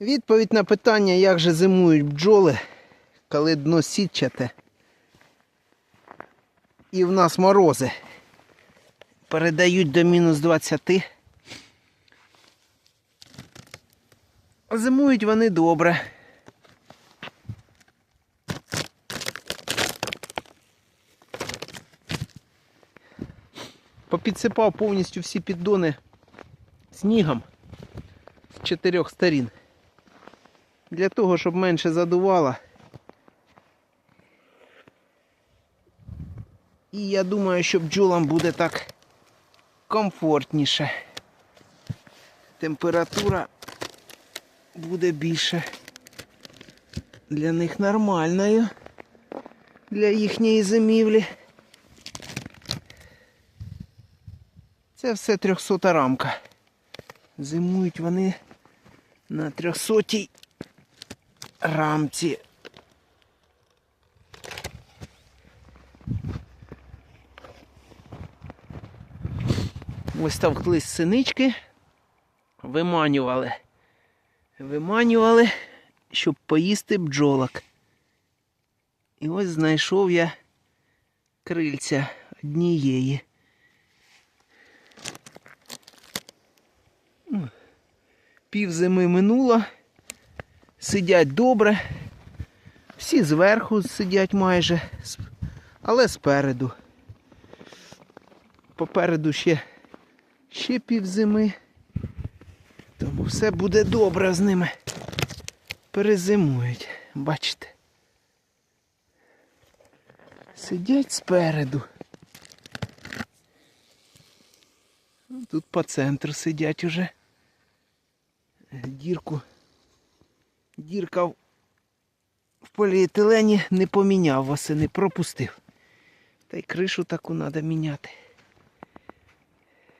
Відповідь на питання, як же зимують бджоли, коли дно сітчате. І в нас морози. Передають до мінус 20. А Зимують вони добре. Попідсипав повністю всі піддони снігом з чотирьох сторін. Для того, щоб менше задувало. І я думаю, що бджолам буде так комфортніше. Температура буде більше для них нормальною. Для їхньої зимівлі. Це все 300 рамка. Зимують вони на 300 рамці. Ось товклись синички, виманювали. Виманювали, щоб поїсти бджолок. І ось знайшов я крильця однієї. Пів зими минуло. Сидять добре. Всі зверху сидять майже, але спереду. Попереду ще, ще пів зими. Тому все буде добре з ними. Перезимують, бачите. Сидять спереду. Тут по центру сидять уже. Дірку. Дірка в поліетилені не поміняв восени, пропустив. Та й кришу таку треба міняти.